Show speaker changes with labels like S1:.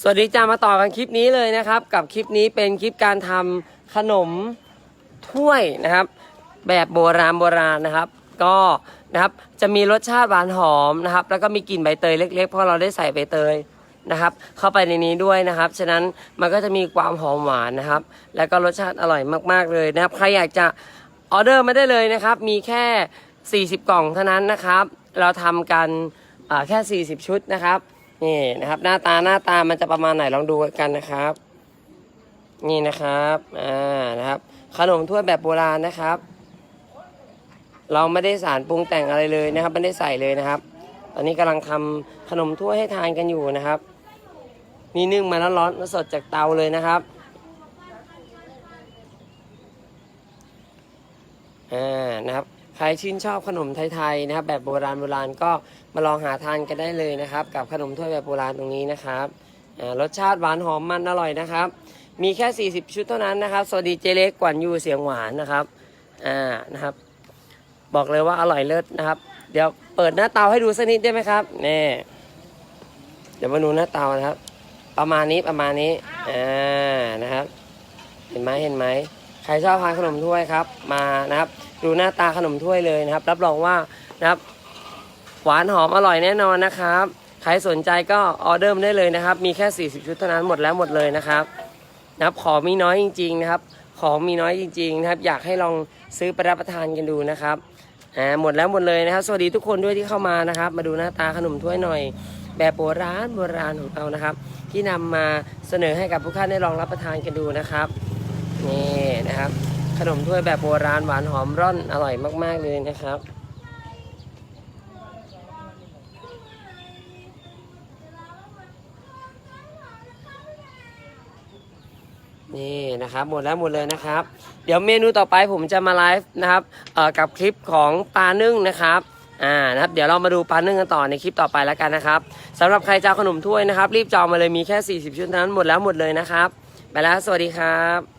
S1: สวัสดีจ้ามาต่อกันคลิปนี้เลยนะครับ กับคลิปนี้เป็นคลิปการทำขนมถ้วยนะครับ แบบโบราณโบราณนะครับ ก็นะครับจะมีรสชาติหวานหอมนะครับ แล้วก็มีกลิ่นใบเตยเล็กๆเพราะเราได้ใส่ใบเตยนะครับ เข้าไปในนี้ด้วยนะครับ ฉะนั้นมันก็จะมีความหอมหวานนะครับ แล้วก็รสชาติอร่อยมากๆเลยนะครับ ใครอยากจะออเดอร์ไมาได้เลยนะครับ มีแค่ 40 กล่องเท่านั้นนะครับ เราทำกันอ่าแค่ 40 ชุดนะครับ นี่นะครับ หน้าตาหน้าตามันจะประมาณไหนลองดูกันนะครับ นี่นะครับอ่านะครับ ขนมถ้วยแบบโบราณนะครับ เราไม่ได้สารปรุงแต่งอะไรเลยนะครับ ไม่ได้ใส่เลยนะครับ ตอนนี้กำลังทำขนมถ้วยให้ทานกันอยู่นะครับ นี่นึ่งมาแล้วร้อนสดจากเตาเลยนะครับอ่านะครับ ใครชื่นชอบขนมไทยๆนะครับ แบบโบราณโบราณก็มาลองหาทานกันได้เลยนะครับ กับขนมถ้วยแบบโบราณตรงนี้นะครับรสชาติหวานหอมมันอร่อยนะครับ มีแค่ 40 ชุดเท่านั้นนะครับ สวัสดีเจเล็กกวนยูเสียงหวานนะครับอ่านะครับ บอกเลยว่าอร่อยเลิศนะครับ เดี๋ยวเปิดหน้าเตาให้ดูสักนิดได้ไหมครับนี่เดี๋ยวมาดูหน้าเตานะครับ ประมาณนี้ประมาณนี้อ่านะครับ เห็นไหมเห็นไหมใครชอบทานขนมถ้วยครับ มานะครับดูหน้าตาขนมถ้วยเลยนะครับ รับรองว่านะครับ หวานหอมอร่อยแน่นอนนะครับใครสนใจก็ออเดอร์มได้เลยนะครับ มีแค่ 40 ชุดเท่านั้นหมดแล้วหมดเลยนะครับนะครับของมีน้อยจริง ๆ นะครับ ของมีน้อยจริง ๆ นะครับ อยากให้ลองซื้อไปรับประทานกันดูนะครับอ่าหมดแล้วหมดเลยนะครับ สวัสดีทุกคนด้วยที่เข้ามานะครับ มาดูหน้าตาขนมถ้วยหน่อย แบบโบราณโบราณของเรานะครับ ที่นำมาเสนอให้กับทุกท่านได้ลองรับประทานกันดูนะครับนี่นะครับ ขนมถ้วยแบบโบราณหวานหอมร่อนอร่อยมาก ๆ เลยนะครับ นี่นะครับ หมดแล้วหมดเลยนะครับ เดี๋ยวเมนูต่อไปผมจะมาไลฟ์นะครับกับคลิปของปลานึ่งนะครับอ่านะครับเดี๋ยวเรามาดูปลานึ่งกันต่อในคลิปต่อไปแล้วกันนะครับสำหรับใครจะขนมถ้วยนะครับ รีบจองมาเลยมีแค่ 40 ชุดเท่านั้นหมดแล้วหมดเลยนะครับ ไปแล้วสวัสดีครับ